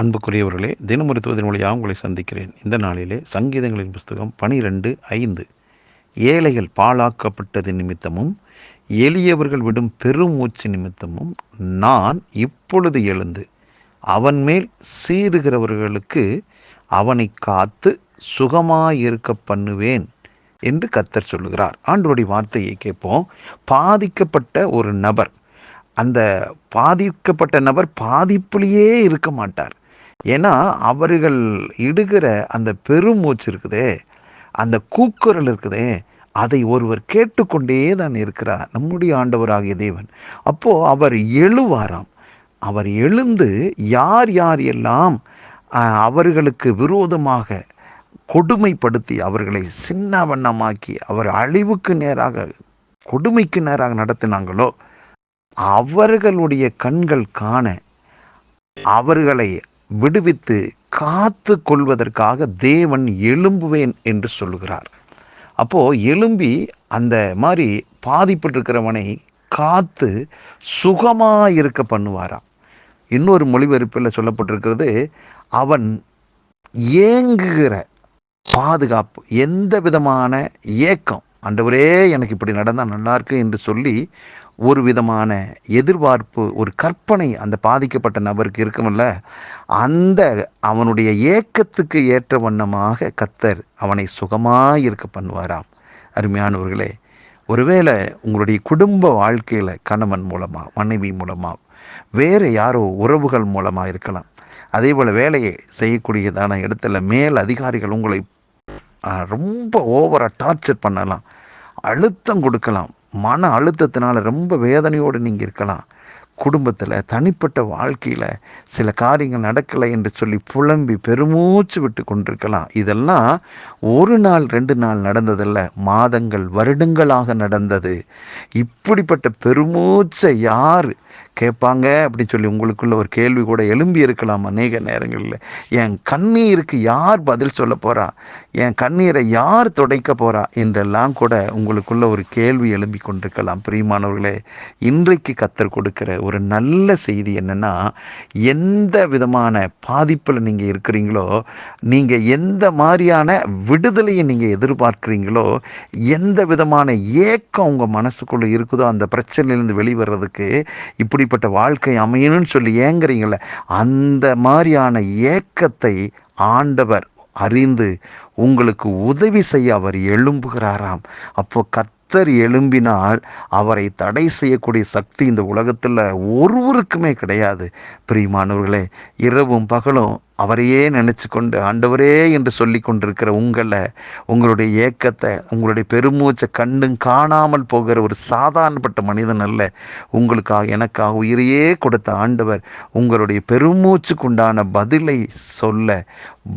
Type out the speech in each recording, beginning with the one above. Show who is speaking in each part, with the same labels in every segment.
Speaker 1: அன்புக்குரியவர்களே தினமருத்துவத்தின் வழியாக உங்களை சந்திக்கிறேன். இந்த நாளிலே சங்கீதங்களின் புஸ்தகம் பனிரெண்டு ஐந்து. ஏழைகள் பாழாக்கப்பட்டது நிமித்தமும் எளியவர்கள் விடும் பெருமூச்சு நிமித்தமும் நான் இப்பொழுது எழுந்து அவன் மேல் சீறுகிறவர்களுக்கு அவனை காத்து சுகமாயிருக்க பண்ணுவேன் என்று கத்தர் சொல்லுகிறார். ஆண்டோடைய வார்த்தையை கேட்போம். பாதிக்கப்பட்ட ஒரு நபர் அந்த பாதிக்கப்பட்ட நபர் பாதிப்புலேயே இருக்க மாட்டார். ஏன்னா அவர்கள் இடுகிற அந்த பெருமூச்சு இருக்குதே அந்த கூக்குரல் இருக்குதே அதை ஒருவர் கேட்டுக்கொண்டே தான் இருக்கிறார். நம்முடைய ஆண்டவராகிய தேவன். அப்போது அவர் எழுவாராம். அவர் எழுந்து யார் யார் எல்லாம் அவர்களுக்கு விரோதமாக கொடுமைப்படுத்தி அவர்களை சின்ன வண்ணமாக்கி அவர் அழிவுக்கு நேராக கொடுமைக்கு நேராக நடத்தினாங்களோ அவர்களுடைய கண்கள் காண அவர்களை விடுவித்து காத்து கொள்வதற்காக தேவன் எழும்புவேன் என்று சொல்லுகிறார். அப்போது எழும்பி அந்த மாதிரி பாதிப்பட்டிருக்கிறவனை காத்து சுகமாக இருக்க பண்ணுவாராம். இன்னொரு மொழிபெயர்ப்பில் சொல்லப்பட்டிருக்கிறது அவன் ஏங்குகிற பாதுகாப்பு எந்த விதமான ஏக்கம் ஆண்டவரே எனக்கு இப்படி நடந்தால் நல்லாயிருக்கு என்று சொல்லி ஒரு விதமான எதிர்பார்ப்பு ஒரு கற்பனை அந்த பாதிக்கப்பட்ட நபருக்கு இருக்குமில்ல அந்த அவனுடைய ஏக்கத்துக்கு ஏற்ற வண்ணமாக கத்தர் அவனை சுகமாக இருக்க பண்ணுவாராம். அருமையானவர்களே ஒருவேளை உங்களுடைய குடும்ப வாழ்க்கையில் கணவன் மூலமாக மனைவி மூலமாக வேறு யாரோ உறவுகள் மூலமாக இருக்கலாம். அதே போல் வேலையை செய்யக்கூடியதான இடத்துல மேல் அதிகாரிகள் உங்களை ரொம்ப ஓவராக டார்ச்சர் பண்ணலாம். அழுத்தம் கொடுக்கலாம். மன அழுத்தத்தினால் ரொம்ப வேதனையோடு நீங்கள் இருக்கலாம். குடும்பத்தில் தனிப்பட்ட வாழ்க்கையில் சில காரியங்கள் நடக்கலை என்று சொல்லி புலம்பி பெருமூச்சு விட்டு கொண்டிருக்கலாம். இதெல்லாம் ஒரு நாள் ரெண்டு நாள் நடந்ததில்ல. மாதங்கள் வருடங்களாக நடந்தது. இப்படிப்பட்ட பெருமூச்சை யார் கேட்பாங்க அப்படின்னு சொல்லி உங்களுக்குள்ள ஒரு கேள்வி கூட எழும்பி இருக்கலாம் அநேக நேரங்களில். என் கண்ணீருக்கு யார் பதில் சொல்ல போகிறா என் கண்ணீரை யார் துடைக்க போகிறா என்றெல்லாம் கூட உங்களுக்குள்ள ஒரு கேள்வி எழும்பி கொண்டிருக்கலாம். பிரியமானவர்களே இன்றைக்கு கத்தர் கொடுக்குற ஒரு நல்ல செய்தி என்னென்னா எந்த விதமான பாதிப்பில் நீங்கள் இருக்கிறீங்களோ நீங்கள் எந்த மாதிரியான விடுதலையை நீங்கள் எதிர்பார்க்குறீங்களோ எந்த விதமான ஏக்கம் உங்கள் மனசுக்குள்ளே இருக்குதோ அந்த பிரச்சனையிலேருந்து வெளிவரதுக்கு இப்படி இப்படிப்பட்ட வாழ்க்கை அமையணும்னு சொல்லி ஏங்குறீங்களே அந்த மாதிரியான ஏக்கத்தை ஆண்டவர் அறிந்து உங்களுக்கு உதவி செய்ய அவர் எழும்புகிறாராம். அப்போ கர்த்தர் எழும்பினால் அவரை தடை செய்யக்கூடிய சக்தி இந்த உலகத்தில் ஒருவருக்குமே கிடையாது. பிரியமானவர்களே இரவும் பகலும் அவரையே நினச்சி கொண்டு ஆண்டவரே என்று சொல்லி கொண்டிருக்கிற உங்களை உங்களுடைய ஏக்கத்தை உங்களுடைய பெருமூச்சை கண்டும் காணாமல் போகிற ஒரு சாதாரணப்பட்ட மனிதன் அல்ல. உங்களுக்காக எனக்காக உயிரையே கொடுத்த ஆண்டவர் உங்களுடைய பெருமூச்சுக்குண்டான பதிலை சொல்ல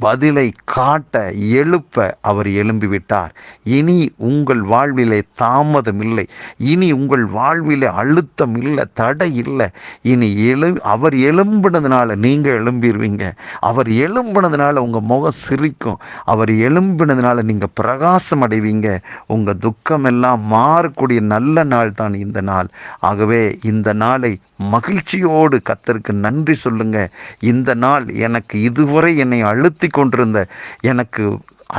Speaker 1: பதிலை காட்ட எழுப்ப அவர் எழும்பி விட்டார் இனி உங்கள் வாழ்விலே தாமதம் இல்லை. இனி உங்கள் வாழ்விலே அழுத்தம் இல்லை தடை இல்லை. இனி எழு அவர் எழும்பினதுனால நீங்கள் எழும்பிடுவீங்க அவர் எழும்பினதுனால உங்கள் முகம் சிரிக்கும். அவர் எழும்பினதுனால நீங்கள் பிரகாசம் அடைவீங்க. உங்கள் துக்கமெல்லாம் மாறக்கூடிய நல்ல நாள் தான் இந்த நாள். ஆகவே இந்த நாளை மகிழ்ச்சியோடு கத்தருக்கு நன்றி சொல்லுங்க. இந்த நாள் எனக்கு இதுவரை என்னை அழுத்தி கொண்டிருந்த எனக்கு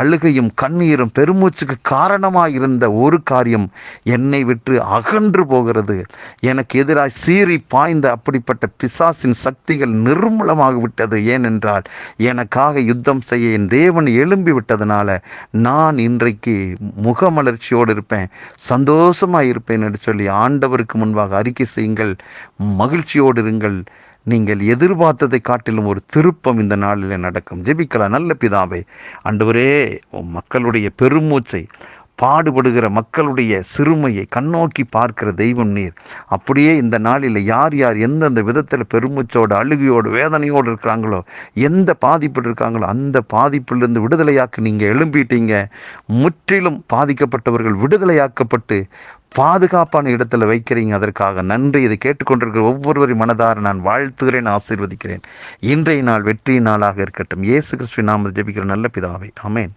Speaker 1: அழுகையும் கண்ணீரும் பெருமூச்சுக்கு காரணமாக இருந்த ஒரு காரியம் என்னை விட்டு அகன்று போகிறது. எனக்கு எதிராக சீறி பாய்ந்த அப்படிப்பட்ட பிசாசின் சக்திகள் நிர்மூலமாக விட்டது ஏனென்றால் எனக்காக யுத்தம் செய்ய என் தேவன் எழும்பி விட்டதனால நான் இன்றைக்கு முகமலர்ச்சியோடு இருப்பேன். சந்தோஷமாக இருப்பேன் என்று சொல்லி ஆண்டவருக்கு முன்பாக அறிக்கை செய்யுங்கள். மகிழ்ச்சியோடு இருங்கள். நீங்கள் எதிர்பார்த்ததை காட்டிலும் ஒரு திருப்பம் இந்த நாளில் நடக்கும். ஜெபிக்கலாம். நல்ல பிதாவே அன்றுவரே மக்களுடைய பெருமூச்சை பாடுபடுகிற மக்களுடைய சிறுமையை கண்ணோக்கி பார்க்கிற தெய்வம் நீர். அப்படியே இந்த நாளில் யார் யார் எந்தெந்த விதத்தில் பெருமூச்சோடு அழுகையோடு வேதனையோடு இருக்கிறாங்களோ எந்த பாதிப்பில் இருக்காங்களோ அந்த பாதிப்பிலிருந்து விடுதலையாக்க நீங்கள் எழும்பிட்டீங்க. முற்றிலும் பாதிக்கப்பட்டவர்கள் விடுதலையாக்கப்பட்டு பாதுகாப்பான இடத்துல வைக்கிறீங்க. அதற்காக நன்றி. இதை கேட்டுக்கொண்டிருக்கிற ஒவ்வொருவரின் மனதார நான் வாழ்த்துகிறேன் ஆசீர்வதிக்கிறேன். இன்றைய நாள் வெற்றி நாளாக இருக்கட்டும். இயேசு கிறிஸ்துவின் நாம ஜெபிக்கிற நல்ல பிதாவை. அமேன்